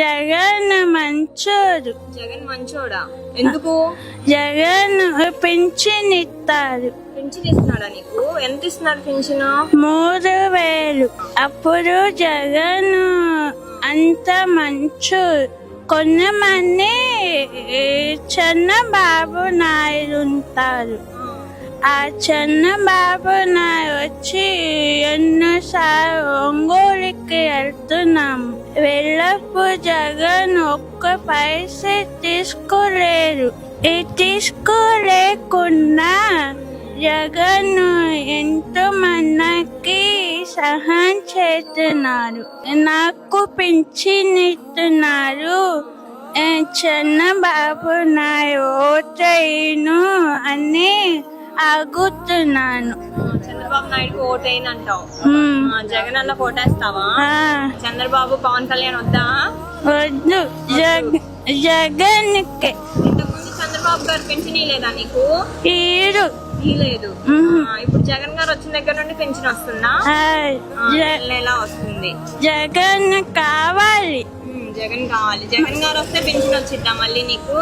జగన్ మంచోడు. జగన్ మంచోడా? ఎందుకు? జగన్ పింఛన్ ఇస్తారు. పెన్షన్ ఇస్తున్నాడా నీకు? ఎంత ఇస్తున్నాడు పెన్షన్ మూడు వేలు. అప్పుడు జగన్ అంత మంచు కొంతమంది చంద్రబాబు నాయుడు ఉంటారు. ఆ చంద్రబాబు వచ్చి ఎన్నోసార్లు ఒంగోలుకి వెళ్తున్నాం. వెళ్ళపు జగన్ ఒక్క పైస తీసుకోలేరు ఈ తీసుకోలేకున్నా జగన్ ఎంతో మనకి సహాయం చేస్తున్నారు. నాకు పింఛనిస్తున్నారు చిన్న చంద్రబాబు నాయుడు ఓటైను అని అడుగుతున్నాను చంద్రబాబు నాయుడు ఓటైందంటావు. మ్మ్. జగన్ అన్న కోటేస్తావా ఆ, చంద్రబాబు పవన్ కళ్యాణ్ వద్దా? వద్దు. జగ జగన్కి. ఇంతకుముందు చంద్రబాబు గారు పెన్షన్ ఇవ్వలేదా నీకు. ఆ, ఇప్పుడు జగన్ గారు వచ్చిన దగ్గర నుండి పెన్షన్ వస్తుందా? నెలా వస్తుంది? జగన్ కావాలి. జగన్ కావాలి. జగన్ గారు వస్తే పెన్షన్ వచ్చిద్దా మళ్ళీ నీకు.